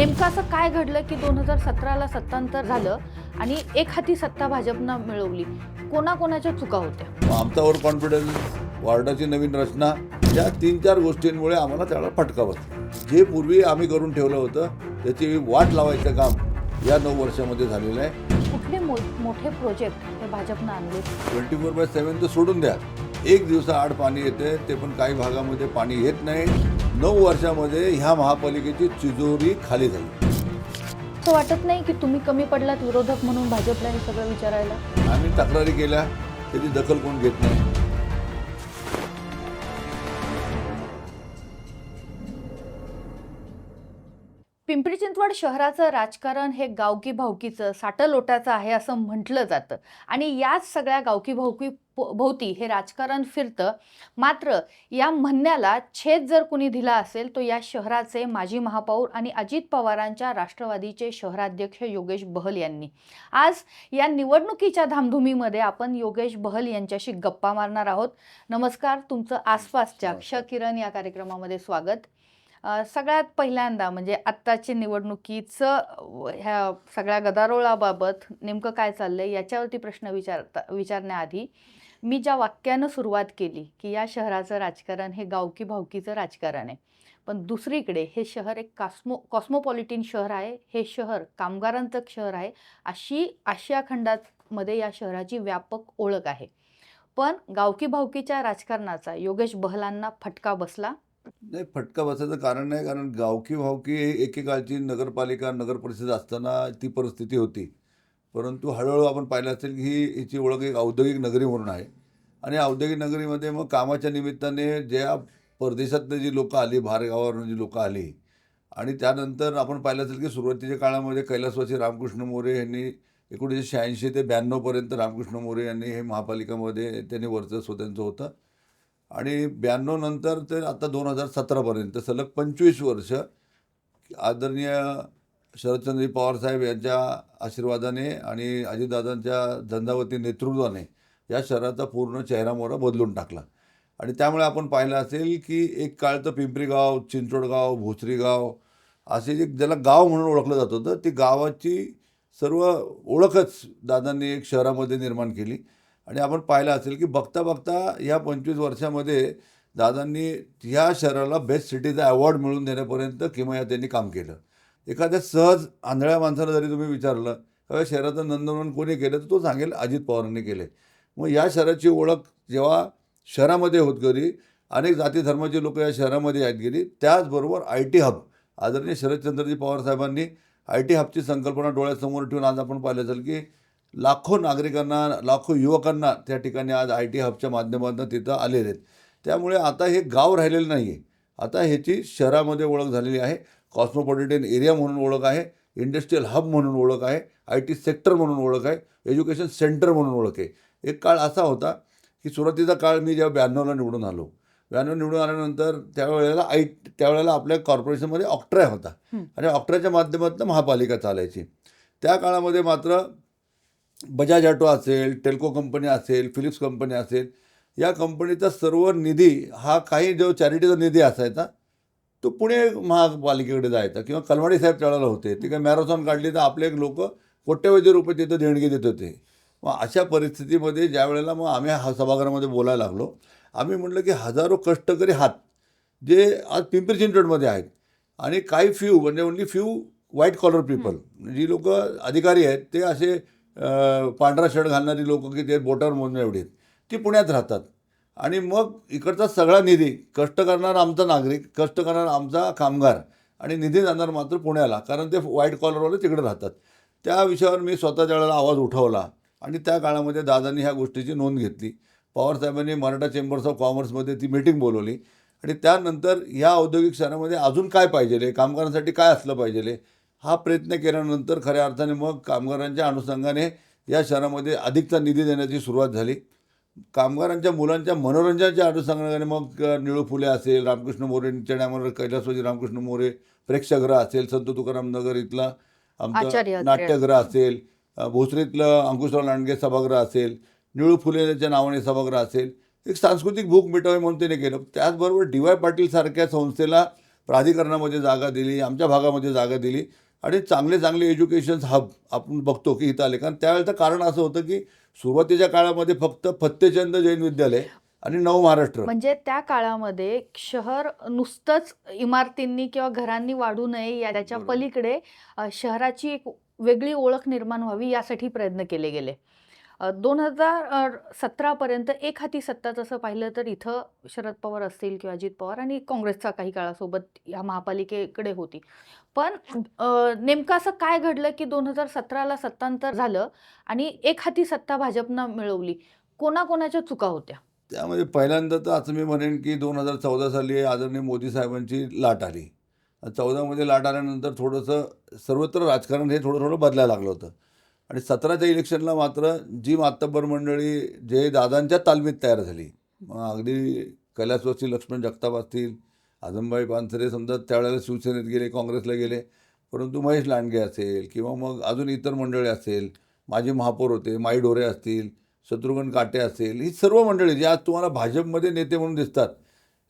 नेमकं असं काय घडलं की दोन हजार सतराला सत्तांतर झालं आणि एक हाती सत्ता भाजपनं मिळवली? कोणाकोणाच्या चुका होत्या? आमचा ओव्हर कॉन्फिडन्स वॉर्डाची नवीन रचना या तीन चार गोष्टींमुळे आम्हाला त्याला फटका बसला. जे पूर्वी आम्ही करून ठेवलं होतं त्याची वाट लावायचं काम या नऊ वर्षामध्ये झालेलं आहे. कुठले मो मोठे प्रोजेक्ट हे भाजपनं आणले? ट्वेंटी फोर बाय सेवन तर सोडून द्या. एक दिवसाआड पाणी येते ते पण काही भागामध्ये पाणी येत नाही. नऊ वर्षामध्ये ह्या महापालिकेची तिजोरी खाली झाली. असं वाटत नाही की तुम्ही कमी पडलात विरोधक म्हणून भाजपला हे सगळं विचारायला? आम्ही तक्रारी केल्या त्याची दखल कोण घेत नाही. पिंपरी चिंचवड शहराचं राजकारण हे गावकी भावकीचं साटं लोटाचं आहे असं म्हटलं जातं. आणि याच सगळ्या गावकी भावकी भोवती हे राजकारण फिरतं. मात्र या म्हणण्याला छेद जर कुणी दिला असेल तो या शहराचे माजी महापौर आणि अजित पवारांच्या राष्ट्रवादीचे शहराध्यक्ष योगेश बहल यांनी. आज या निवडणुकीच्या धामधुमीमध्ये आपण योगेश बहल यांच्याशी गप्पा मारणार आहोत. नमस्कार तुमचं आसपासच्या क्ष किरण या कार्यक्रमामध्ये स्वागत. सगळ्यात पहिल्यांदा म्हणजे आत्ताची निवडणुकीचं ह्या सगळ्या गदारोळाबाबत नेमकं काय चाललंय याच्यावरती प्रश्न विचारता विचारण्याआधी मी ज्या वाक्यानं सुरुवात केली की या शहराचं राजकारण हे गावकी भावकीचं राजकारण आहे. पण दुसरीकडे हे शहर एक कास्मो कॉस्मोपॉलिटिन शहर आहे. हे शहर कामगारांचं शहर आहे. अशी आशिया खंडामध्ये या शहराची व्यापक ओळख आहे. पण गावकी भावकीच्या राजकारणाचा योगेश बहलांना फटका बसला? नाही फटका बसायचं कारण नाही. कारण गावकी भावकी एकेकाळची नगरपालिका नगर परिषद असताना ती परिस्थिती होती. परंतु हळूहळू आपण पाहिलं असेल की ही हिची ओळख एक औद्योगिक नगरी म्हणून आहे. आणि औद्योगिक नगरीमध्ये मग कामाच्या निमित्ताने ज्या परदेशातनं जी लोकं आली भारगावावरून जी लोकं आली आणि त्यानंतर आपण पाहिलं असेल की सुरुवातीच्या काळामध्ये कैलासवासी रामकृष्ण मोरे यांनी एकोणीसशे शहाऐंशी ते ब्याण्णवपर्यंत रामकृष्ण मोरे यांनी हे महापालिकामध्ये त्यांनी वर्चस्व त्यांचं होतं. आणि ब्याण्णव नंतर ते आता दोन हजार सतरापर्यंत सलग पंचवीस वर्ष आदरणीय शरदचंद्रजी पवारसाहेब यांच्या आशीर्वादाने आणि अजितदादांच्या झंझावती नेतृत्वाने या शहराचा पूर्ण चेहरामोहरा बदलून टाकला. आणि त्यामुळे आपण पाहिलं असेल की एक काळ तर पिंपरी गाव भोसरीगाव गाव असे जे ज्याला गाव म्हणून ओळखलं जात होतं ती गावाची सर्व ओळखच दादांनी एक शहरामध्ये निर्माण केली. आणि आपण पाहिलं असेल की बघता बघता या पंचवीस वर्षामध्ये दादांनी ह्या शहराला बेस्ट सिटीचा अवॉर्ड मिळवून देण्यापर्यंत किमया त्यांनी काम केलं. एखाद्या सहज आंधळ्या माणसाला जरी तुम्ही विचारलं का शहराचं नंदनवन कोणी केलं तर तो सांगेल अजित पवारांनी केले. मग या शहराची ओळख जेव्हा शहरामध्ये होत गेली अनेक जाती धर्माची लोक या शहरामध्ये आहेत गेली त्याचबरोबर आय टी हब आदरणीय शरदचंद्रजी पवार साहेबांनी आय टी हबची संकल्पना डोळ्यासमोर ठेवून आज आपण पाहिलं असेल की लाखो नागरिकांना लाखो युवकांना त्या ठिकाणी आज आय टी हबच्या माध्यमातून तिथं आलेले आहेत. त्यामुळे आता हे गाव राहिलेलं नाही आहे आता ह्याची शहरामध्ये ओळख झालेली आहे. कॉस्मोपॉलिटन एरिया म्हणून ओळख आहे इंडस्ट्रीयल हब म्हणून ओळख आहे आय टी सेक्टर म्हणून ओळख आहे एज्युकेशन सेंटर म्हणून ओळख आहे. एक काळ असा होता की सुरुवातीचा काळ मी जेव्हा ब्याण्णवला निवडून आलो. ब्याण्णव निवडून आल्यानंतर त्यावेळेला आय त्यावेळेला आपल्या कॉर्पोरेशनमध्ये ऑक्ट्रा होता. आणि ऑक्ट्राच्या माध्यमातून महापालिका चालायची. त्या काळामध्ये मात्र बजाज ऑटो असेल टेल्को कंपनी असेल फिलिप्स कंपनी असेल या कंपनीचा सर्व निधी हा काही जो चॅरिटीचा निधी असायचा तो पुणे महापालिकेकडे जायचा किंवा कलमाडी साहेब त्यावेळेला होते. ते काही मॅरेथॉन काढली तर आपले लोक कोट्यवधी रुपये तिथं देणगी देत होते. मग अशा परिस्थितीमध्ये ज्या वेळेला मग आम्ही हा सभागृहामध्ये बोलायला लागलो आम्ही म्हटलं की हजारो कष्टकरी हात जे आज पिंपरी चिंचवडमध्ये आहेत आणि काही फ्यू म्हणजे only few white collar people जी लोक अधिकारी आहेत ते असे पांढरा शर्ट घालणारी लोक की ते बोटावर मोजण्या एवढी आहेत ती पुण्यात राहतात. आणि मग इकडचा सगळा निधी कष्ट करणारा आमचा नागरिक कष्ट करणारा आमचा कामगार आणि निधी जाणार मात्र पुण्याला कारण ते व्हाईट कॉलरवाले तिकडे राहतात. त्या विषयावर मी स्वतःच्या वेळेला आवाज उठवला आणि त्या काळामध्ये दादांनी ह्या गोष्टीची नोंद घेतली. पवारसाहेबांनी मराठा चेंबर्स ऑफ कॉमर्समध्ये ती मीटिंग बोलवली आणि त्यानंतर ह्या औद्योगिक शहरामध्ये अजून काय पाहिजे कामगारांसाठी काय असलं पाहिजे हा प्रयत्न केल्यानंतर खऱ्या अर्थाने मग कामगारांच्या अनुषंगाने या शहरामध्ये अधिकचा निधी देण्याची सुरुवात झाली. कामगारांच्या मुलांच्या मनोरंजनाच्या अनुषंगाने मग निळू फुले असेल रामकृष्ण मोरेंच्या टायमावर कैलासवासी रामकृष्ण मोरे प्रेक्षागृह असेल संत तुकाराम नगर इथला आमचं. नाट्यगृह असेल भोसरीतलं अंकुशराव लांडगे सभागृह असेल निळू फुलेच्या नावाने सभागृह असेल एक सांस्कृतिक भूक मिटावी म्हणून त्याने केलं त्याचबरोबर डी वाय पाटील सारख्या संस्थेला प्राधिकरणामध्ये जागा दिली आमच्या भागामध्ये जागा दिली आणि चांगले चांगले एज्युकेशन हब आपण बघतो की इथं आले कारण त्यावेळेचं कारण असं होतं की सुरुवातीच्या काळामध्ये फक्त फत्तेचंद जैन विद्यालय आणि नव महाराष्ट्र म्हणजे त्या काळामध्ये शहर नुसतंच इमारतींनी किंवा घरांनी वाढू नये या त्याच्या. पलीकडे शहराची एक वेगळी ओळख निर्माण व्हावी यासाठी प्रयत्न केले गेले दोन हजार सतरापर्यंत एक हाती सत्ता तसं पाहिलं तर इथं शरद पवार असतील किंवा अजित पवार आणि काँग्रेसचा काही काळासोबत या महापालिकेकडे होती. पण नेमकं असं काय घडलं की दोन हजार सतराला सत्तांतर झालं आणि एक हाती सत्ता भाजपनं मिळवली. कोणाकोणाच्या चुका होत्या? त्यामध्ये पहिल्यांदा तर असं मी म्हणेन की दोन हजार चौदा साली आदरणीय मोदी साहेबांची लाट आली. चौदामध्ये लाट आल्यानंतर थोडंसं सर्वत्र राजकारण हे थोडं थोडं बदलायला लागलं होतं. आणि सतराच्या इलेक्शनला मात्र जी मातब्बर मंडळी जे दादांच्या तालमीत तयार झाली मग अगदी कैलासवासी लक्ष्मण जगताप असतील आजमबाई पानसरे समजा त्यावेळेला शिवसेनेत गेले काँग्रेसला गेले परंतु महेश लांडगे असेल किंवा मग अजून इतर मंडळी असेल माजी महापौर होते माई डोरे असतील शत्रुघ्न काटे असेल ही सर्व मंडळी जी आज तुम्हाला भाजपमध्ये नेते म्हणून दिसतात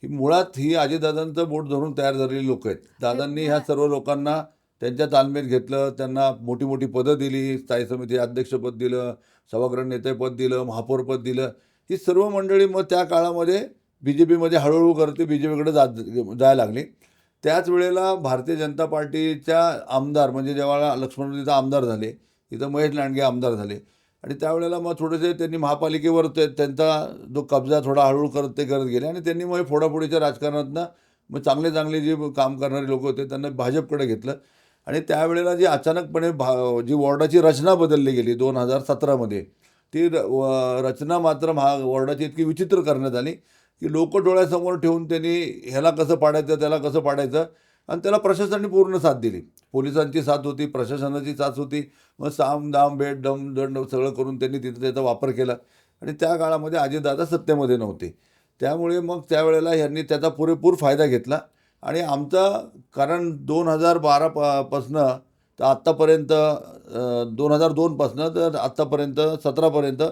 ही मुळात ही अजितदादांचं बोट धरून तयार झालेली लोक आहेत. दादांनी ह्या सर्व लोकांना त्यांच्या तालमीत घेतलं त्यांना मोठी मोठी पदं दिली स्थायी समिती अध्यक्षपद दिलं सभागृह नेतेपद दिलं महापौरपद दिलं. ही सर्व मंडळी मग त्या काळामध्ये बी जे पीमध्ये हळूहळू करते बी जे पीकडे जात जायला लागली. त्याच वेळेला भारतीय जनता पार्टीच्या आमदार म्हणजे जेव्हा लक्ष्मण तिथं आमदार झाले तिथं महेश लांडगे आमदार झाले. आणि त्यावेळेला मग थोडेसे त्यांनी महापालिकेवर ते त्यांचा जो कब्जा थोडा हळूहळू करत ते करत गेले. आणि त्यांनी मग फोडाफोडीच्या राजकारणातनं मग चांगले चांगले जे काम करणारे लोक होते त्यांना भाजपकडे घेतलं. आणि त्यावेळेला जी अचानकपणे भा जी वॉर्डाची रचना बदलली गेली दोन हजार सतरामध्ये ती र व- रचना मात्र महा वॉर्डाची इतकी विचित्र करण्यात आली की लोक डोळ्यासमोर ठेवून त्यांनी ह्याला कसं पाडायचं त्याला कसं पाडायचं आणि त्याला प्रशासनाने पूर्ण साथ दिली. पोलिसांची साथ होती प्रशासनाची साथ होती. मग साम दाम बेट दम दंड सगळं करून त्यांनी तिथं त्याचा वापर केला. आणि त्या काळामध्ये अजितदादा सत्तेमध्ये नव्हते. त्यामुळे मग त्यावेळेला ह्यांनी त्याचा पुरेपूर फायदा घेतला. आणि आमचा कारण दोन हजार बारा प पासनं तर आत्तापर्यंत दोन हजार दोनपासनं तर आत्तापर्यंत सतरापर्यंत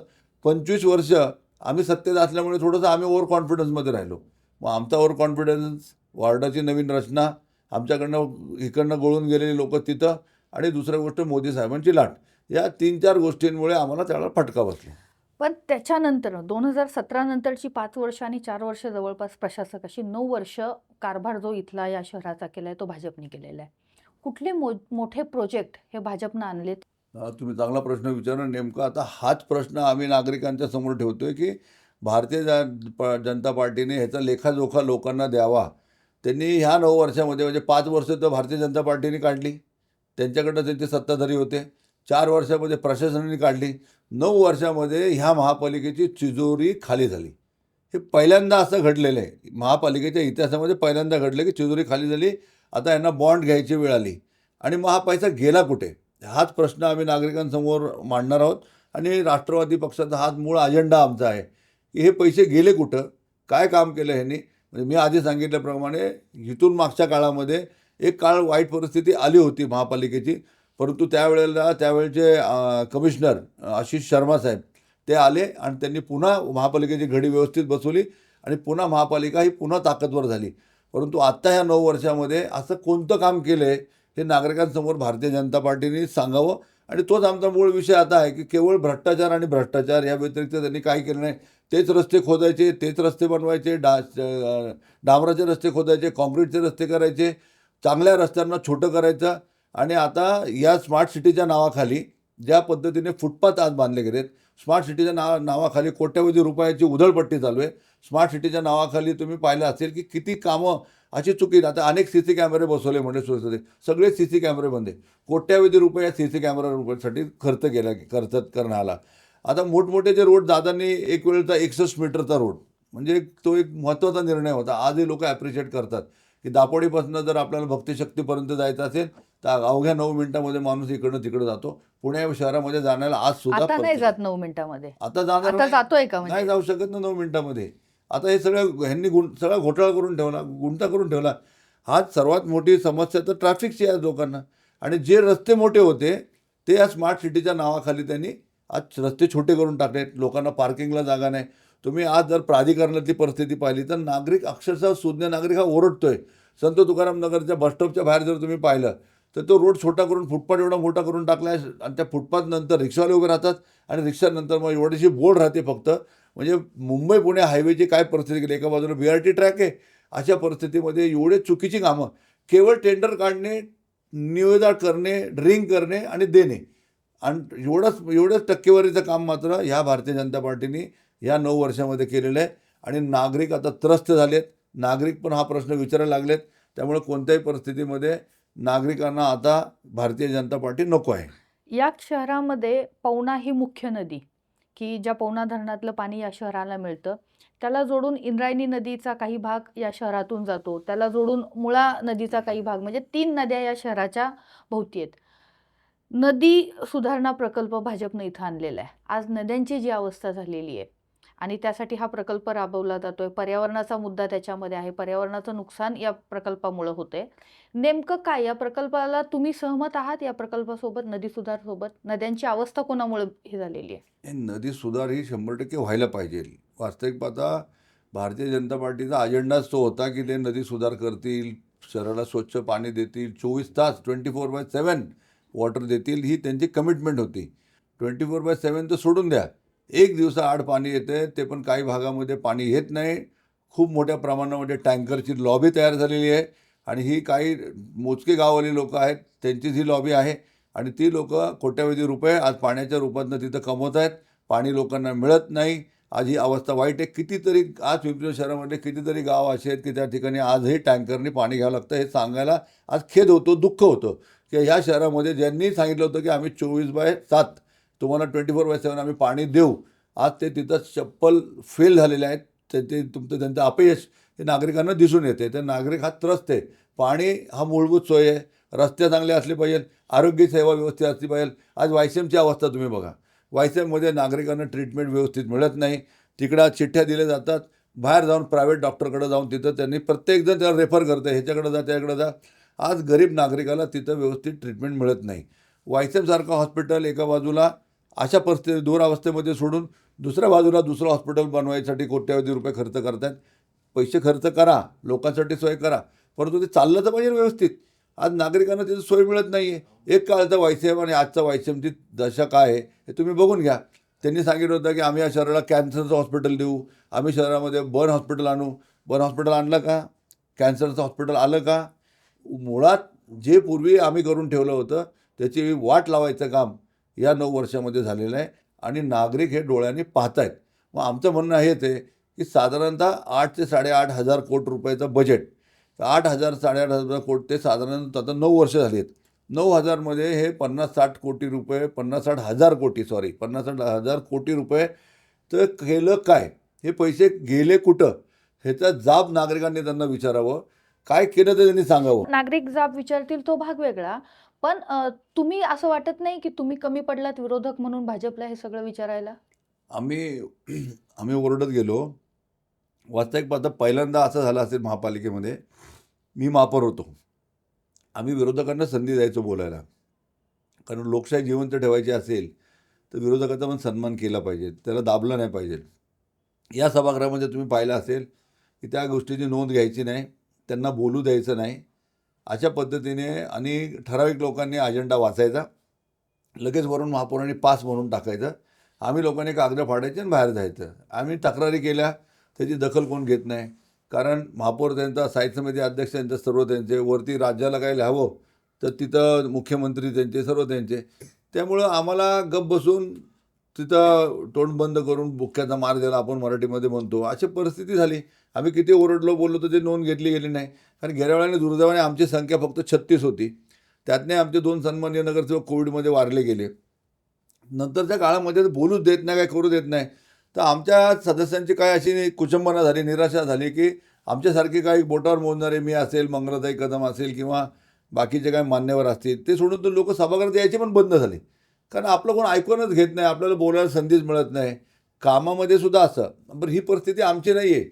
पंचवीस वर्ष आम्ही सत्तेत असल्यामुळे थोडंसं आम्ही ओव्हर कॉन्फिडन्समध्ये राहिलो. मग आमचा ओव्हर कॉन्फिडन्स वॉर्डाची नवीन रचना आमच्याकडनं इकडनं गळून गेलेली लोक तिथं आणि दुसऱ्या गोष्ट मोदी साहेबांची लाट. या तीन चार गोष्टींमुळे आम्हाला त्याला फटका बसला. पण त्याच्यानंतर दोन हजार सतरा नंतरची पाच वर्ष आणि चार वर्ष जवळपास प्रशासक अशी नऊ वर्ष कारभार जो इथला या शहराचा केला आहे तो भाजपने केलेला आहे. कुठले मो मोठे प्रोजेक्ट हे भाजपनं आणलेत? तुम्ही चांगला प्रश्न विचारा. नेमका आता हाच प्रश्न आम्ही नागरिकांच्या समोर ठेवतोय की भारतीय जन प- जनता पार्टीने ह्याचा लेखाजोखा लोकांना द्यावा. त्यांनी ह्या नऊ वर्षामध्ये म्हणजे पाच वर्ष तर भारतीय जनता पार्टीने काढली. त्यांच्याकडनं त्यांचे सत्ताधारी होते. चार वर्षामध्ये प्रशासनाने काढली. नऊ वर्षामध्ये ह्या महापालिकेची तिजोरी खाली झाली. हे पहिल्यांदा असं घडलेलं आहे. महापालिकेच्या इतिहासामध्ये पहिल्यांदा घडलं की तिजोरी खाली झाली. आता यांना बॉन्ड घ्यायची वेळ आली. आणि मग हा पैसा गेला कुठे? हाच प्रश्न आम्ही नागरिकांसमोर मांडणार आहोत. आणि राष्ट्रवादी पक्षाचा हाच मूळ अजेंडा आमचा आहे. की हे पैसे गेले कुठं? काय काम केलं ह्यांनी? म्हणजे मी आधी सांगितल्याप्रमाणे इथून मागच्या काळामध्ये एक काळ वाईट परिस्थिती आली होती महापालिकेची. परंतु त्यावेळेला त्यावेळेचे कमिशनर आशिष शर्मा साहेब ते आले आणि त्यांनी पुन्हा महापालिकेची घडी व्यवस्थित बसवली आणि पुन्हा महापालिका ही पुन्हा ताकदवर झाली. परंतु आत्ता ह्या नऊ वर्षामध्ये असं कोणतं काम केलं आहे हे नागरिकांसमोर भारतीय जनता पार्टीने सांगावं आणि तोच आमचा मूळ विषय आता आहे की केवळ भ्रष्टाचार आणि भ्रष्टाचार या व्यतिरिक्त त्यांनी काही केलं नाही. तेच रस्ते खोदायचे तेच रस्ते बनवायचे डा डांबराचे रस्ते खोदायचे काँक्रीटचे रस्ते करायचे चांगल्या रस्त्यांना छोटं करायचं आणि आता या स्मार्ट सिटीच्या नावाखाली ज्या पद्धतीने फुटपाथ आज बांधले गेलेत स्मार्ट सिटीच्या नावा नावाखाली कोट्यवधी रुपयाची उधळपट्टी चालू आहे. स्मार्ट सिटीच्या नावाखाली तुम्ही पाहिलं असेल की किती कामं अशी चुकी आता अनेक सी सी कॅमेरे बसवले म्हणजे सुरक्षित सगळे सी सी कॅमेरे बंद आहे. कोट्यावधी रुपये या सी सी कॅमेऱ्यासाठी खर्च केला खर्च करण्यात आला आता मोठमोठे जे रोड दादांनी एक वेळेचा एकसष्ट मीटरचा रोड म्हणजे तो एक महत्त्वाचा निर्णय होता. आजही लोक ॲप्रिशिएट करतात. की दापोडीपासून जर आपल्याला भक्तिशक्तीपर्यंत जायचं असेल तर अवघ्या नऊ मिनिटामध्ये माणूस इकडनं तिकडं जातो. पुणे शहरामध्ये जाण्याला आज सुद्धा आता नाही. जात नऊ मिनिटामध्ये. आता जाणार आता नाही. जातोय का म्हणजे? नाही जाऊ शकत ना नऊ मिनिटामध्ये. आता हे सगळं ह्यांनी गुण सगळा घोटाळा करून ठेवला गुंता करून ठेवला. हाच सर्वात मोठी समस्या तर ट्रॅफिकची आहे लोकांना. आणि जे रस्ते मोठे होते ते या स्मार्ट सिटीच्या नावाखाली त्यांनी आज रस्ते छोटे करून टाकलेत. लोकांना पार्किंगला जागा नाही. तुम्ही आज जर प्राधिकरणातली परिस्थिती पाहिली तर नागरिक अक्षरशः सुज्ञ नागरिक हा ओरडतोय. संत तुकाराम नगरच्या बसस्टॉपच्या बाहेर जर तुम्ही पाहिलं तर तो रोड छोटा करून फुटपाथ एवढा मोठा करून टाकला आहे आणि त्या फुटपाथ नंतर रिक्षावाले उभे राहतात आणि रिक्षानंतर मग एवढीशी बोर्ड राहते फक्त. म्हणजे मुंबई पुणे हायवेची काय परिस्थिती केली एका बाजूला बी आर टी ट्रॅक आहे. अशा परिस्थितीमध्ये एवढे चुकीची कामं. केवळ टेंडर काढणे निवेदा करणे ड्रिंक करणे आणि देणे. आणि एवढंच एवढंच टक्केवारीचं काम मात्र ह्या भारतीय जनता पार्टीने या नऊ वर्षामध्ये केलेलं आहे. आणि नागरिक आता त्रस्त झालेत. नागरिक पण हा प्रश्न विचारायला लागलेत. त्यामुळे कोणत्याही परिस्थितीमध्ये नागरिकांना आता भारतीय जनता पार्टी नको आहे. या शहरामध्ये पवना ही मुख्य नदी की ज्या पवना धरणातलं पाणी या शहराला मिळतं त्याला जोडून इंद्रायणी नदीचा काही भाग या शहरातून जातो. त्याला जोडून मुळा नदीचा काही भाग म्हणजे तीन नद्या या शहराच्या भोवती आहेत. नदी सुधारणा प्रकल्प भाजपनं इथं आणलेला आहे. आज नद्यांची जी अवस्था झालेली आहे आणि त्यासाठी हा प्रकल्प राबवला जातोय. पर्यावरणाचा मुद्दा त्याच्यामध्ये आहे. पर्यावरणाचं नुकसान या प्रकल्पामुळं होते नेमकं काय? या प्रकल्पाला तुम्ही सहमत आहात? या प्रकल्पासोबत नदी सुधार सोबत नद्यांची अवस्था कोणामुळे ही झालेली आहे? नदी सुधार ही शंभर टक्के व्हायला पाहिजे. वास्तविक पाहता भारतीय जनता पार्टीचा अजेंडाच तो होता की ते नदी सुधार करतील शहराला स्वच्छ पाणी देतील चोवीस तास twenty four by seven water देतील ही त्यांची कमिटमेंट होती. ट्वेंटी फोर बाय सेवन तर सोडून द्या. एक दिवसाआड पाणी येते ते पण काही भागामध्ये पाणी येत नाही. खूप मोठ्या प्रमाणामध्ये टँकरची लॉबी तयार झालेली आहे आणि ही काही मोजके गाववाली लोक आहेत त्यांचीच ही लॉबी आहे आणि ती लोक कोट्यावधी रुपये आज पाण्याच्या रूपातनं तिथं कमवत आहेत. पाणी लोकांना मिळत नाही. आज ही अवस्था वाईट आहे. कितीतरी आज पिंपरी शहरामध्ये कितीतरी गाव असे आहेत की त्या ठिकाणी आजही टँकरने पाणी घ्यावं लागतं हे सांगायला आज खेद होतो दुःख होतं. की ह्या शहरामध्ये ज्यांनी सांगितलं होतं की आम्ही चोवीस बाय सात तुम्हाला ट्वेंटी फोर बाय सेवन आम्ही पाणी देऊ. आज ते तिथं चप्पल फेल झालेले आहेत. ते ते तुमचं त्यांचं अपयश हे नागरिकांना दिसून येते. तर नागरिक हा त्रस्त आहे. पाणी हा मूलभूत सोय आहे. रस्ते चांगले असले पाहिजेत. आरोग्य सेवा व्यवस्थित असली पाहिजे आज वायसेमची अवस्था तुम्ही बघा. वायसेममध्ये नागरिकांना ट्रीटमेंट व्यवस्थित मिळत नाही. तिकडं चिठ्ठ्या दिल्या जातात. बाहेर जाऊन प्रायव्हेट डॉक्टरकडे जाऊन तिथं त्यांनी प्रत्येकजण त्याला रेफर करतं ह्याच्याकडे जा त्याकडे जा. आज गरीब नागरिकाला तिथं व्यवस्थित ट्रीटमेंट मिळत नाही. वायसेमसारखं हॉस्पिटल एका बाजूला अशा परिस्थिती दूरावस्थेमध्ये सोडून दुसऱ्या बाजूला दुसरं हॉस्पिटल बनवायसाठी कोट्यावधी रुपये खर्च करतात पैसे खर्च करा लोकांसाठी सोय करा. परंतु ते चाललं तर पाहिजे व्यवस्थित. आज नागरिकांना त्याची सोय मिळत नाही आहे एक काळचा वायसेम आणि आजचा वायसेमची दशा काय आहे हे तुम्ही बघून घ्या. त्यांनी सांगितलं होतं की आम्ही या शहराला कॅन्सरचं हॉस्पिटल देऊ. आम्ही शहरामध्ये बर्न हॉस्पिटल आणू. बर्न हॉस्पिटल आणलं का? कॅन्सरचं हॉस्पिटल आलं का? मुळात जे पूर्वी आम्ही करून ठेवलं होतं त्याची वाट लावायचं काम. या नऊ वर्षामध्ये झालेलं आहे आणि नागरिक हे डोळ्यांनी पाहत आहेत मग आमचं म्हणणं हेच आहे की साधारणतः आठ ते साडेआठ हजार कोटी रुपयाचं बजेट आठ हजार साडेआठ हजार कोटी ते साधारण आता नऊ वर्ष झाली आहेत नऊ हजारमध्ये हे पन्नास साठ कोटी रुपये पन्नास साठ हजार कोटी सॉरी पन्नास साठ हजार कोटी रुपये तर केलं काय? हे पैसे गेले कुठं? ह्याचा जाब नागरिकांनी त्यांना विचारावं. काय केलं ते त्यांनी सांगावं? नागरिक जाब विचारतील तो भाग वेगळा. पण तुम्ही असं वाटत नाही की तुम्ही कमी पडलात विरोधक म्हणून भाजपला हे सगळं विचारायला? आम्ही आम्ही ओरडत गेलो. वास्तविक पात्र पहिल्यांदा असं झालं असेल महापालिकेमध्ये मी मापर होतो. आम्ही विरोधकांना संधी द्यायचो बोलायला. कारण लोकशाही जिवंत ठेवायची असेल तर विरोधकाचा पण सन्मान केला पाहिजे. त्याला दाबलं नाही पाहिजे. या सभागृहामध्ये तुम्ही पाहिलं असेल की त्या गोष्टीची नोंद घ्यायची नाही. त्यांना बोलू द्यायचं नाही. अशा पद्धतीने आणि ठराविक लोकांनी अजेंडा वाचायचा. लगेच वरून महापौरांनी पास म्हणून टाकायचं. आम्ही लोकांनी कागदं फाडायचे आणि बाहेर जायचं. आम्ही तक्रारी केल्या त्याची दखल कोण घेत नाही. कारण महापौर त्यांचा साहित्य समिती अध्यक्ष त्यांचे सर्व त्यांचे वरती राज्याला काही लिहावं तर तिथं मुख्यमंत्री त्यांचे सर्व त्यांचे. त्यामुळं आम्हाला गप बसून तिथं तोंड बंद करून बुक्क्याचा मार द्यायला आपण मराठीमध्ये म्हणतो अशी परिस्थिती झाली. आम्ही किती ओरडलो बोललो तर ते नोंद घेतली गेली नाही. कारण गेल्या वेळाने दुर्दैवाने आमची संख्या फक्त छत्तीस होती. त्यातने आमचे दोन सन्मान्य नगरसेवक कोविडमध्ये वारले गेले. नंतरच्या काळामध्ये तर बोलूच देत नाही काय करू देत नाही. तर आमच्या सदस्यांची काय अशी कुचंबना झाली निराशा झाली की आमच्यासारखे काही बोटावर मोजणारे मी असेल मंगलाताई कदम असेल किंवा बाकीचे काही मान्यवर असतील ते सोडून तर लोक सभागृहात यायचे पण बंद झाले. कारण आपलं कोण ऐकूनच घेत नाही आपल्याला बोलायला संधीच मिळत नाही. कामामध्ये सुद्धा असं. बरं ही परिस्थिती आमची नाही आहे.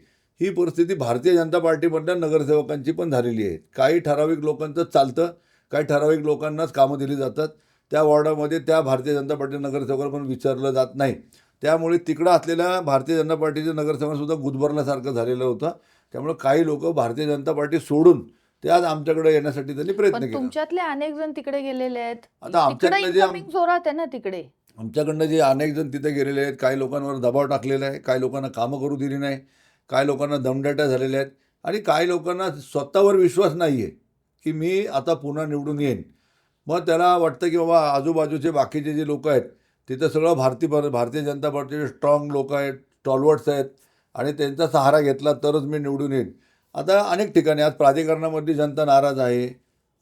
ही परिस्थिती भारतीय जनता पार्टीमधल्या नगरसेवकांची पण झालेली आहे. काही ठराविक लोकांचं चालतं काही ठराविक लोकांनाच कामं दिली जातात. त्या वॉर्डामध्ये त्या भारतीय जनता पार्टी नगरसेवकाला पण विचारलं जात नाही. त्यामुळे तिकडं असलेल्या भारतीय जनता पार्टीच्या नगरसेवकसुद्धा गुदमरल्यासारखं झालेलं होतं. त्यामुळे काही लोक भारतीय जनता पार्टी सोडून ते आज आमच्याकडे येण्यासाठी त्यांनी प्रयत्न पण केला. तुमच्यातले अनेक जण तिकडे गेलेले आहेत. आता तिकडे आमच्याकडे जे आम- इन्कमिंग जोरात आहे ना तिकडे. आमच्याकडनं जे अनेक जण तिथे गेलेले आहेत काही लोकांवर दबाव टाकलेला आहे काही लोकांना कामं करू दिली नाही काही लोकांना दमदाट्या झालेल्या आहेत आणि काही लोकांना स्वतःवर विश्वास नाही आहे की मी आता पुन्हा निवडून येईन. मग त्याला वाटतं की बाबा आजूबाजूचे बाकीचे जे लोक आहेत तिथं सगळं भारतीय भारतीय जनता पार्टीचे स्ट्रॉंग लोक आहेत टॉलवर्ड्स आहेत आणि त्यांचा सहारा घेतला तरच मी निवडून येईन. आता अनेक ठिकाणी आज प्राधिकरणामधली जनता नाराज आहे.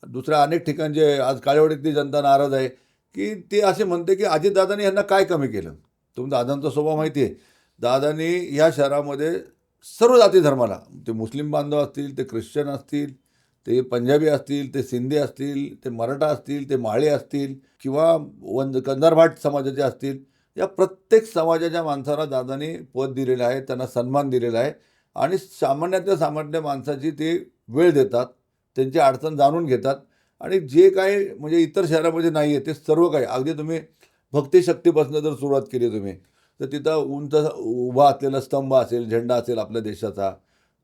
दुसऱ्या अनेक ठिकाणचे आज काळेवाडीतली जनता नाराज आहे की ते असे म्हणते की अजितदादांनी यांना काय कमी केलं? तुम्ही दादांचा स्वभाव माहिती आहे. दादांनी या शहरामध्ये सर्व जाती धर्माला ते मुस्लिम बांधव असतील ते ख्रिश्चन असतील ते पंजाबी असतील ते सिंधी असतील ते मराठा असतील ते माळे असतील किंवा वंद कंधारभाट समाजाचे असतील या प्रत्येक समाजाच्या माणसाला दादांनी पद दिलेलं आहे त्यांना सन्मान दिलेला आहे. आणि सामान्यातल्या सामान्य माणसाची ते वेळ देतात त्यांची अडचण जाणून घेतात आणि जे काही म्हणजे इतर शहरामध्ये नाही आहे ते सर्व काही. अगदी तुम्ही भक्तिशक्तीपासून जर सुरुवात केली तुम्ही तर तिथं उंच उभा असलेला स्तंभ असेल झेंडा असेल आपल्या देशाचा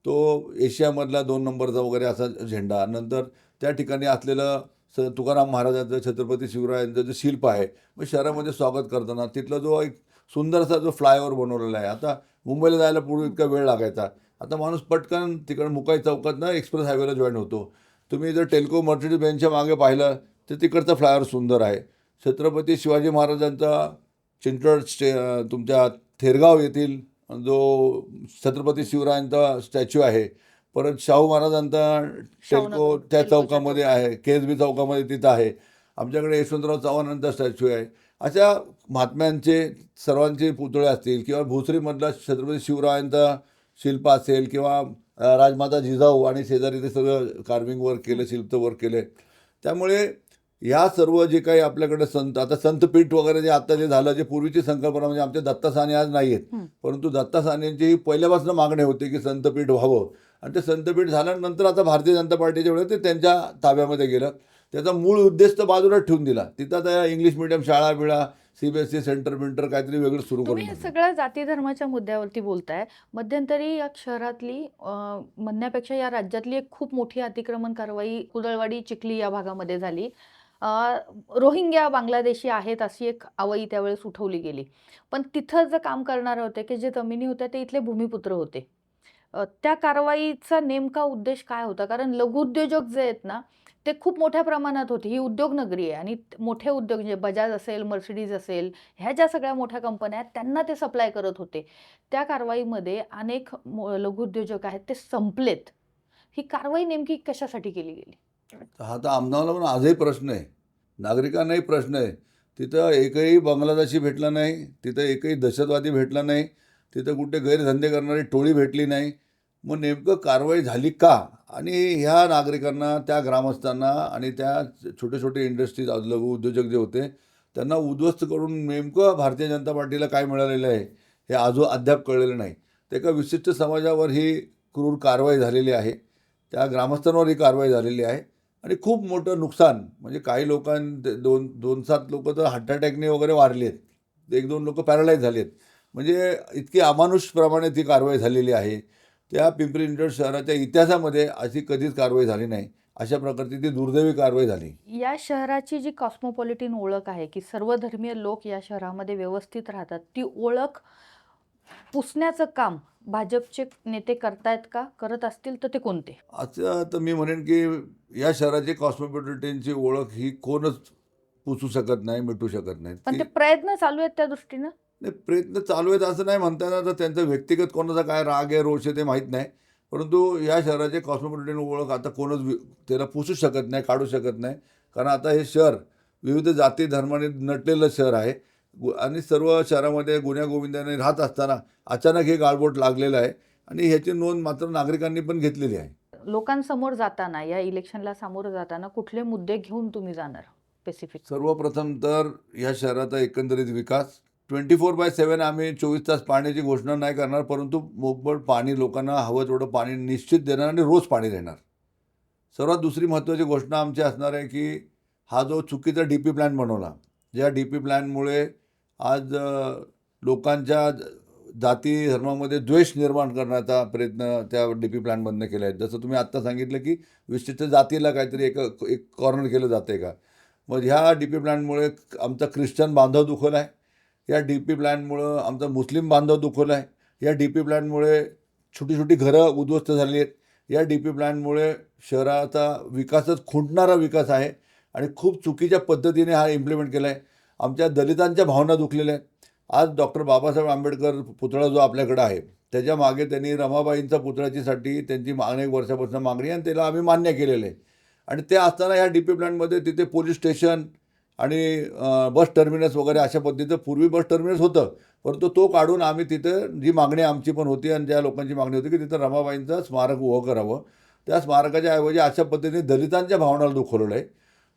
तो एशियामधला दोन नंबरचा वगैरे असा झेंडा. नंतर त्या ठिकाणी असलेलं स तुकाराम महाराजांचं छत्रपती शिवरायांचं जे शिल्प आहे मग शहरामध्ये स्वागत करताना तिथला जो एक सुंदरसा जो फ्लायओव्हर बनवलेला आहे. आता मुंबईला जायला पूर्वी इतका वेळ लागायचा. आता माणूस पटकन तिकडं मुकाई चौकातनं एक्सप्रेस हायवेला जॉईन होतो. तुम्ही जर टेल्को मर्सिडीज बेंचच्या मागे पाहिलं तर तिकडचा फ्लायओव्हर सुंदर आहे. छत्रपती शिवाजी महाराजांचा चिंचवड स्टे तुमच्या थेरगाव येथील जो छत्रपती शिवरायांचा स्टॅच्यू आहे. परत शाहू महाराजांचा टेल्को त्या चौकामध्ये आहे. केसबी चौकामध्ये तिथं आहे. आमच्याकडे यशवंतराव चव्हाणांचा स्टॅच्यू आहे. अशा महात्म्यांचे सर्वांचे पुतळे असतील किंवा भोसरीमधला छत्रपती शिवरायांचा शिल्प असेल किंवा राजमाता जिजाऊ आणि शेजारी ते सगळं कार्विंग वर्क केलं शिल्प वर्क केलं. त्यामुळे या सर्व जे काही आपल्याकडे संत आता संतपीठ वगैरे जे आता जे झालं जे पूर्वीची संकल्पना म्हणजे आमच्या दत्ता साने आज नाही आहेत. परंतु दत्ता सानेंची पहिल्यापासून मागणी होती की संतपीठ व्हावं. आणि ते संतपीठ झाल्यानंतर आता भारतीय जनता पार्टीच्या वेळेस ते त्यांच्या ताब्यामध्ये गेलं. त्याचा मूळ उद्देश तर बाजूला ठेवून दिला. तिथं आता इंग्लिश मिडियम शाळा बिळा C B S C centre winter काहीतरी वेगळं सुरू तुम्ही करून. सगळ्या जाती धर्माच्या मुद्द्यावरती बोलताय. मध्यंतरी या शहरातली अं, म्हणण्यापेक्षा या राज्यातली एक खूप मोठी अतिक्रमण कारवाई कुदळवाडी चिखली या भागामध्ये झाली. अं, रोहिंग्या बांगलादेशी आहेत अशी एक आवई त्यावेळेस उठवली गेली. पण तिथं जे काम करणारे होते की जे जमिनी होत्या ते इथले भूमिपुत्र होते. अं, त्या कारवाईचा नेमका उद्देश काय होता? कारण लघुउद्योजक जे आहेत ना ते खूप मोठ्या प्रमाणात होते. ही उद्योगनगरी आहे आणि मोठे उद्योग म्हणजे बजाज असेल मर्सिडीज असेल ह्या ज्या सगळ्या मोठ्या कंपन्या आहेत त्यांना ते सप्लाय करत होते. त्या कारवाईमध्ये अनेक लघुउद्योजक आहेत ते संपलेत. ही कारवाई नेमकी कशासाठी केली गेली? हा तर आमदाराला पण आजही प्रश्न आहे. नागरिकांनाही प्रश्न आहे. तिथं एकही बांगलादेशी भेटला नाही तिथं एकही दहशतवादी भेटला नाही तिथं कुठे गैरधंदे करणारी टोळी भेटली नाही. मग नेमकं कारवाई झाली का? आणि ह्या नागरिकांना त्या ग्रामस्थांना आणि त्या छोटे छोटे इंडस्ट्रीज लघु उद्योजक जे होते त्यांना उद्ध्वस्त करून नेमकं भारतीय जनता पार्टीला काय मिळालेलं आहे हे आजो अद्याप कळलेलं नाही. तर एका विशिष्ट समाजावर ही क्रूर कारवाई झालेली आहे. त्या ग्रामस्थांवर ही कारवाई झालेली आहे. आणि खूप मोठं नुकसान म्हणजे काही लोकां दोन दोन सात लोक तर हार्ट अटॅकने वगैरे वारले आहेत. एक दोन लोक पॅरालाईज झाले आहेत म्हणजे इतकी अमानुषप्रमाणे ती कारवाई झालेली आहे. त्या पिंपरी चिंचवड शहराच्या इतिहासामध्ये अशी कधीच कारवाई झाली नाही. अशा प्रकारची ती दुर्दैवी कारवाई झाली. या शहराची जी कॉस्मोपॉलिटिन ओळख आहे की सर्वधर्मीय लोक या शहरामध्ये व्यवस्थित राहतात ती ओळख पुसण्याचं काम भाजपचे नेते करतायत का? करत असतील तर ते कोणते? असं तर मी म्हणेन की या शहराची कॉस्मोपॉलिटनची ओळख ही कोणच पुसू शकत नाही मिटू शकत नाही. पण ते प्रयत्न चालू आहेत त्या दृष्टीनं? नाही प्रयत्न चालू आहेत असं नाही म्हणता येणार तर त्यांचा व्यक्तिगत कोणाचा काय राग आहे रोष आहे ते माहीत नाही. परंतु या शहराचे कॉस्मोपॉलिटन ओळख आता कोणच त्याला पुसू शकत नाही काढू शकत नाही. कारण आता हे शहर विविध जाती धर्माने नटलेलं शहर आहे. गु- आणि सर्व शहरामध्ये गुन्ह्यागोविंदाने राहत असताना अचानक हे गाळबोट लागलेलं आहे. आणि ह्याची नोंद मात्र नागरिकांनी पण घेतलेली आहे. लोकांसमोर जाताना या इलेक्शनला सामोरं जाताना कुठले मुद्दे घेऊन तुम्ही जाणार? स्पेसिफिक सर्वप्रथम तर या शहराचा एकंदरीत विकास ट्वेंटी फोर बाय सेवन आम्ही चोवीस तास पाण्याची घोषणा नाही करणार परंतु मोकळ पाणी लोकांना हवं तेवढं पाणी निश्चित देणार आणि रोज पाणी देणार. सर्वात दुसरी महत्त्वाची घोषणा आमची असणार आहे की हा जो चुकीचा डी पी प्लॅन बनवला ज्या डी पी प्लॅनमुळे आज लोकांच्या जाती धर्मामध्ये द्वेष निर्माण करण्याचा प्रयत्न त्या डी पी प्लॅनमधनं केला आहे. जसं तुम्ही आत्ता सांगितलं की विशिष्ट जातीला काहीतरी एक एक कॉर्नर केलं जातं आहे का? मग ह्या डी पी प्लॅनमुळे आमचा ख्रिश्चन बांधव दुखला आहे या डी पी प्लॅनमुळं आमचा मुस्लिम बांधव दुखवला आहे या डी पी प्लॅनमुळे छोटी छोटी घरं उद्ध्वस्त झाली आहेत. या डी पी प्लॅनमुळे शहराचा विकासच खुंटणारा विकास आहे आणि खूप चुकीच्या पद्धतीने हा इम्प्लिमेंट केला आहे आमच्या दलितांच्या भावना दुखलेल्या आहेत. आज डॉक्टर बाबासाहेब आंबेडकर पुतळा जो आपल्याकडे आहे त्याच्यामागे त्यांनी रमाबाईंचा पुतळ्याचीसाठी त्यांची मागणी एक वर्षापासून मागणी आणि त्याला आम्ही मान्य केलेलं आहे. आणि ते असताना ह्या डी पी प्लॅनमध्ये तिथे पोलीस स्टेशन आणि बस टर्मिनस वगैरे अशा पद्धतीचं पूर्वी बस टर्मिनस होतं. परंतु तो काढून आम्ही तिथं जी मागणी आमची पण होती आणि ज्या लोकांची मागणी होती की तिथं रमाबाईंचं स्मारक उभं करावं. त्या स्मारकाच्या ऐवजी अशा पद्धतीने दलितांच्या भावनाला दुखवलेलं आहे.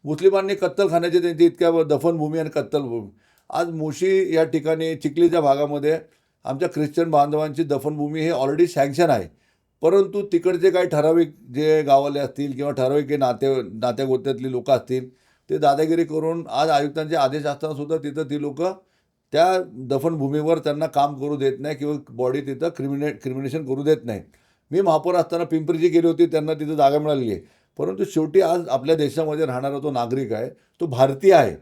मुस्लिमांनी कत्तलखान्याची त्यांची इतक्या दफनभूमी आणि कत्तलभूमी आज मुशी या ठिकाणी चिखलीच्या भागामध्ये आमच्या ख्रिश्चन बांधवांची दफनभूमी हे ऑलरेडी सँक्शन आहे. परंतु तिकडचे काही ठराविक जे गावाले असतील किंवा ठराविक जे नाते नात्या गोत्यातली लोकं असतील ते दादागिरी करून आज आयुक्तांचे आदेश असताना सुद्धा तिथं ती लोक त्या दफनभूमीवर त्यांना काम करू देत नाही किंवा बॉडी तिथं क्रिमिनेट क्रिमिनेशन करू देत नाही. मी महापौर असताना पिंपरीची गेली होती त्यांना तिथं जागा मिळाली आहे. परंतु शेवटी आज आपल्या देशामध्ये राहणारा तो नागरिक आहे तो भारतीय आहे.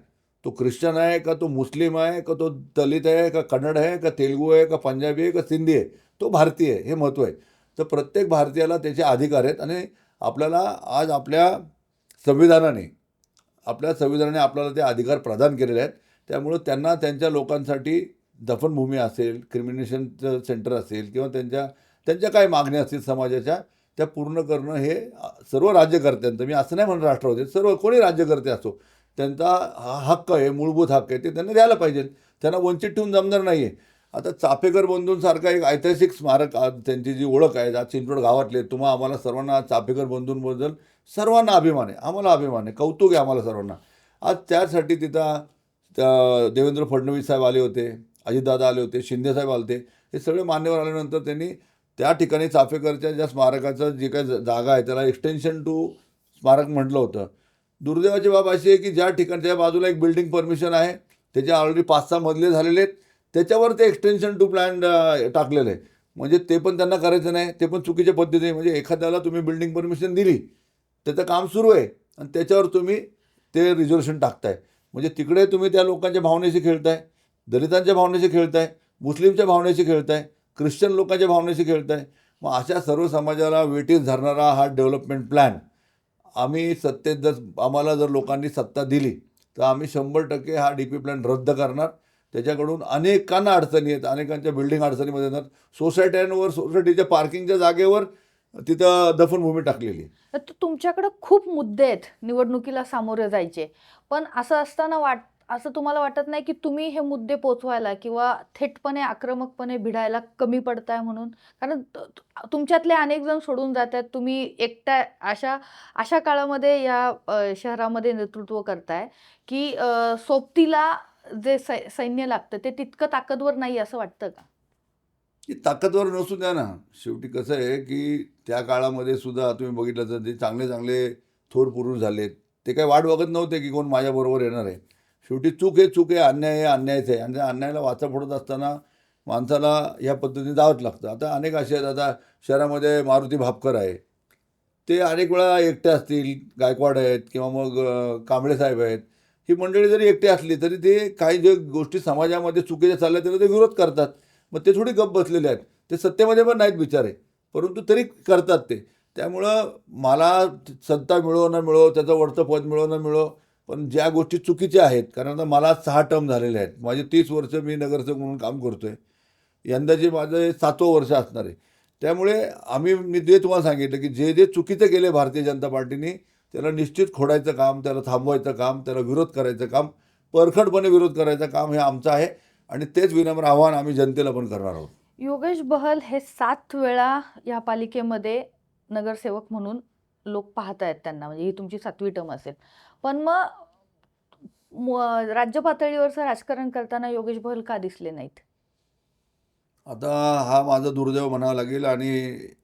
तो ख्रिश्चन आहे का तो मुस्लिम आहे का तो दलित आहे का कन्नड आहे का तेलगू आहे का पंजाबी आहे का सिंधी आहे तो भारतीय आहे हे महत्त्व आहे. तर प्रत्येक भारतीयाला त्याचे अधिकार आहेत आणि आपल्याला आज आपल्या संविधानाने आपल्या संविधानाने आपल्याला ते अधिकार प्रदान केलेले आहेत. त्यामुळं त्यांना त्यांच्या लोकांसाठी दफनभूमी असेल क्रिमिनेशनचं सेंटर असेल किंवा त्यांच्या त्यांच्या काय मागण्या असतील समाजाच्या त्या पूर्ण करणं हे सर्व राज्यकर्त्यांचं मी असं नाही म्हणत राष्ट्रवादी सर्व कोणी राज्यकर्ते असो त्यांचा हा हक्क आहे मूलभूत हक्क आहे ते त्यांना द्यायला पाहिजे त्यांना वंचित ठेवून जमणार नाही आहे आता चाफेकर बंधूंसारखा एक ऐतिहासिक स्मारक आज त्यांची जी ओळख आहे आज चिंचवड गावातले तुम्हा आम्हाला सर्वांना चाफेकर बंधूंबद्दल सर्वांना अभिमान आहे आम्हाला अभिमान आहे कौतुक आहे आम्हाला सर्वांना. आज त्यासाठी तिथं त्या देवेंद्र फडणवीस साहेब आले होते अजितदादा आले होते शिंदेसाहेब आले होते हे सगळे मान्यवर आल्यानंतर त्यांनी त्या ठिकाणी चाफेकरच्या ज्या स्मारकाचं जे काही जागा आहे त्याला एक्सटेन्शन टू स्मारक म्हटलं होतं. दुर्दैवाची बाब अशी आहे की ज्या ठिकाणच्या बाजूला एक बिल्डिंग परमिशन आहे त्याचे ऑलरेडी पाच सहा मजले झालेले आहेत त्याच्यावर ते एक्सटेन्शन टू प्लॅन टाकलेलं आहे. म्हणजे ते पण त्यांना करायचं नाही ते पण चुकीच्या पद्धतीने म्हणजे एखाद्याला तुम्ही बिल्डिंग परमिशन दिली त्याचं काम सुरू आहे आणि त्याच्यावर तुम्ही ते रिझर्वेशन टाकताय. म्हणजे तिकडे तुम्ही त्या लोकांच्या भावनेशी खेळताय दलितांच्या भावनेशी खेळताय मुस्लिमच्या भावनेशी खेळताय ख्रिश्चन लोकांच्या भावनेशी खेळताय. मग अशा सर्व समाजाला वेटीस धरणारा हा डेव्हलपमेंट प्लॅन आम्ही सत्तेत जर आम्हाला जर लोकांनी सत्ता दिली तर आम्ही शंभर टक्के हा डी पी प्लॅन रद्द करणार. त्याच्याकडून अनेकांना अडचणी आहेत अनेकांच्या बिल्डिंग अडचणीमध्ये येतात. सोसायट्यांवर सोसायटीच्या पार्किंगच्या जागेवर तिथं दफनभूमी टाकलेली तर तुमच्याकडं तुमच्याकडे खूप मुद्दे आहेत निवडणुकीला सामोरे जायचे. पण असं असताना वाट असं तुम्हाला वाटत नाही की तुम्ही हे मुद्दे पोचवायला किंवा थेटपणे आक्रमकपणे भिडायला कमी पडताय म्हणून? कारण तुमच्यातले अनेक जण सोडून जात आहेत. तुम्ही एकट्या अशा अशा काळामध्ये या शहरामध्ये नेतृत्व करताय की सोबतीला जे सै सैन्य लागतं ते तितकं ताकदवर नाही असं वाटतं का? की ताकदवर नसू द्या ना. शेवटी कसं आहे की त्या काळामध्ये सुद्धा तुम्ही बघितलं तर जे चांगले चांगले थोर पुरुष झालेत. ते काही वाट बघत नव्हते की कोण माझ्याबरोबर येणार आहे. शेवटी चूक हे चूक आहे अन्याय आहे अन्यायच आहे. आणि त्या अन्यायाला वाचा फोडत असताना माणसाला ह्या पद्धतीने जावंच लागतं. आता अनेक असे आहेत. आता शहरामध्ये मारुती भापकर आहे. ते अनेक वेळा एकटे असतील गायकवाड आहेत किंवा मग कांबळे साहेब आहेत. ही मंडळी जरी एकटी असली तरी ते काही जे गोष्टी समाजामध्ये चुकीच्या चालल्या त्याला ते विरोध करतात. मग ते थोडी गप्प बसलेले आहेत. ते सत्तेमध्ये पण नाहीत बिचारे. परंतु तरी करतात ते. त्यामुळं मला सत्ता मिळो न मिळो त्याचं वरचं पद मिळो न मिळो पण ज्या गोष्टी चुकीच्या आहेत कारण आता मला सहा टर्म झालेले आहेत. माझे तीस वर्ष मी नगरसेवक म्हणून काम करतो आहे यंदाचे माझं सातवं वर्ष असणार आहे. त्यामुळे आम्ही मी जे तुम्हाला सांगितलं की जे जे चुकीचं केले भारतीय जनता पार्टीने त्याला निश्चित खोडायचं काम त्याला थांबवायचं काम त्याला विरोध करायचं काम परखडपणे विरोध करायचं काम हे आमचं आहे. आणि तेच विनम्र आव्हान आम्ही जनतेला पण करणार आहोत. योगेश बहल हे सात वेळा या पालिकेमध्ये नगरसेवक म्हणून लोक पाहत आहेत त्यांना. म्हणजे ही तुमची सातवी टर्म असेल. पण मग म- राज्य पातळीवरचं राजकारण करताना योगेश बहल का दिसले नाहीत? आता हा माझा दुर्दैव म्हणावा लागेल आणि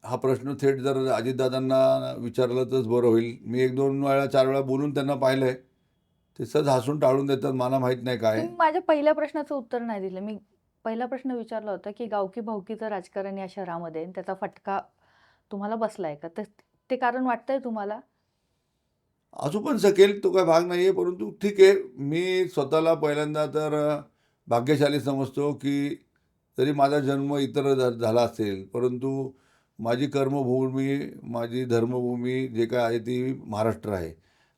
हा प्रश्न थेट जर अजितदादांना विचारलं तरच बरं होईल. मी एक दोन वेळा चार वेळा बोलून त्यांना पाहिलं आहे ते सहज हसून टाळून देतात मला माहीत नाही काय. तुम्ही माझ्या पहिल्या प्रश्नाचं उत्तर नाही दिलं. मी पहिला प्रश्न विचारला होता की गावकी भावकीचं राजकारण या शहरामध्ये आणि त्याचा फटका तुम्हाला बसलाय का? तर ते कारण वाटतंय तुम्हाला? असू पण शकेल तो काय भाग नाही आहे परंतु ठीक आहे. मी स्वतःला पहिल्यांदा तर भाग्यशाली समजतो की जरी माझा जन्म इतर झाला असेल. परंतु माझी कर्मभूमी माझी धर्मभूमी जे काय आहे ती महाराष्ट्र आहे.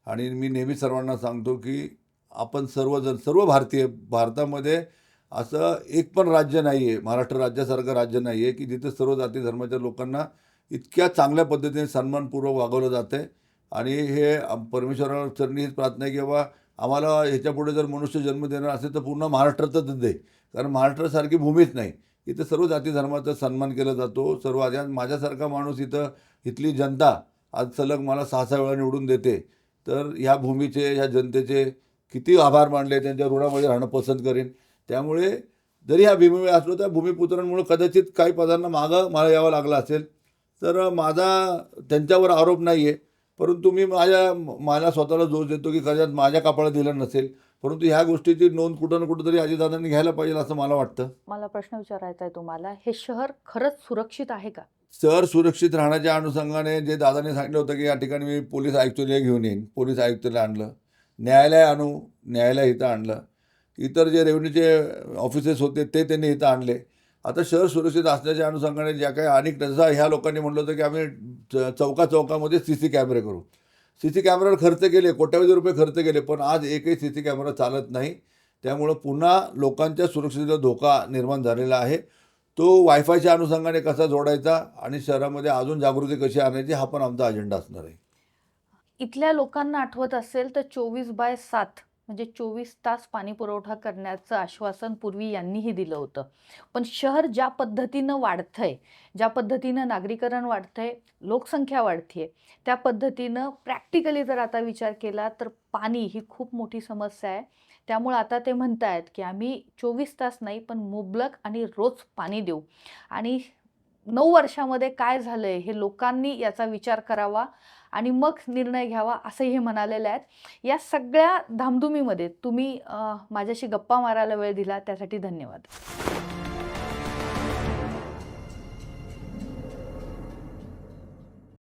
आणि मी नेहमी सर्वांना सांगतो की आपण सर्वजण सर्व भारतीय भारतामध्ये असं एक पण राज्य नाही आहे महाराष्ट्र राज्यासारखं राज्य नाही आहे की जिथे सर्व जाती धर्माच्या लोकांना इतक्या चांगल्या पद्धतीने सन्मानपूर्वक वागवलं जातं आहे आणि हे परमेश्वराचरणी चरणी हीच प्रार्थना आहे की बाबा आम्हाला ह्याच्यापुढे जर मनुष्य जन्म देणार असेल तर पूर्ण महाराष्ट्रातच दे. कारण महाराष्ट्रासारखी भूमीच नाही. इथं सर्व जाती धर्माचा सन्मान केला जातो. सर्व आज माझ्यासारखा माणूस इथं इथली जनता आज सलग मला सहा सहा वेळा निवडून देते. तर ह्या भूमीचे ह्या जनतेचे किती आभार मानले त्यांच्या ऋणामध्ये राहणं पसंत करेन. त्यामुळे जरी ह्या भूमी असलो त्या भूमिपुत्रांमुळे कदाचित काही पदांना मागं मला यावं लागलं असेल. तर माझा त्यांच्यावर आरोप नाही आहे परंतु मी माझ्या मला स्वतःला जोश देतो की कदाचित माझ्या कपाळात दिलं नसेल. परंतु ह्या गोष्टीची नोंद कुठं ना कुठंतरी अजितदादांनी घ्यायला पाहिजे असं मला वाटतं. मला प्रश्न विचारायचा आहे तुम्हाला हे शहर खरंच सुरक्षित आहे का? शहर सुरक्षित राहण्याच्या अनुषंगाने जे दादाने सांगितलं होतं की या ठिकाणी मी पोलीस आयुक्तालय घेऊन येईन पोलीस आयुक्तालय आणलं न्यायालय आणू न्यायालय इथं आणलं इतर जे रेव्हन्यूचे ऑफिसेस होते ते त्यांनी इथं आणले. आता शहर सुरक्षित असण्याच्या अनुषंगाने ज्या काही अनेक जसं ह्या लोकांनी म्हटलं होतं की आम्ही च- चौका चौकामध्ये सी सी कॅमेरे करू. सी सी कॅमेऱ्यावर खर्च केले कोट्यावधी रुपये खर्च केले पण आज एकही सी सी कॅमेरा चालत नाही. त्यामुळं पुन्हा लोकांच्या सुरक्षेचा धोका निर्माण झालेला आहे. तो वायफायच्या अनुषंगाने कसा जोडायचा आणि शहरामध्ये अजून जागृती कशी आणायची हा पण आमचा अजेंडा असणार आहे. इथल्या लोकांना आठवत असेल तर चोवीस बाय सात म्हणजे चोवीस तास पाणी पुरवठा करण्याचं आश्वासन पूर्वी यांनीही दिलं होतं. पण शहर ज्या पद्धतीनं वाढतंय ज्या पद्धतीनं नागरीकरण वाढतंय लोकसंख्या वाढतीये त्या पद्धतीनं प्रॅक्टिकली जर आता विचार केला तर पाणी ही खूप मोठी समस्या आहे. त्यामुळं आता ते म्हणत आहेत की आम्ही चोवीस तास नाही पण मुबलक आणि रोज पाणी देऊ. आणि नऊ वर्षामध्ये काय झालंय हे लोकांनी याचा विचार करावा. आणि मग निर्णय घ्यावा असंही हे म्हणालेले आहेत. या सगळ्या धामधुमीमध्ये तुम्ही माझ्याशी गप्पा मारायला वेळ दिला त्यासाठी धन्यवाद.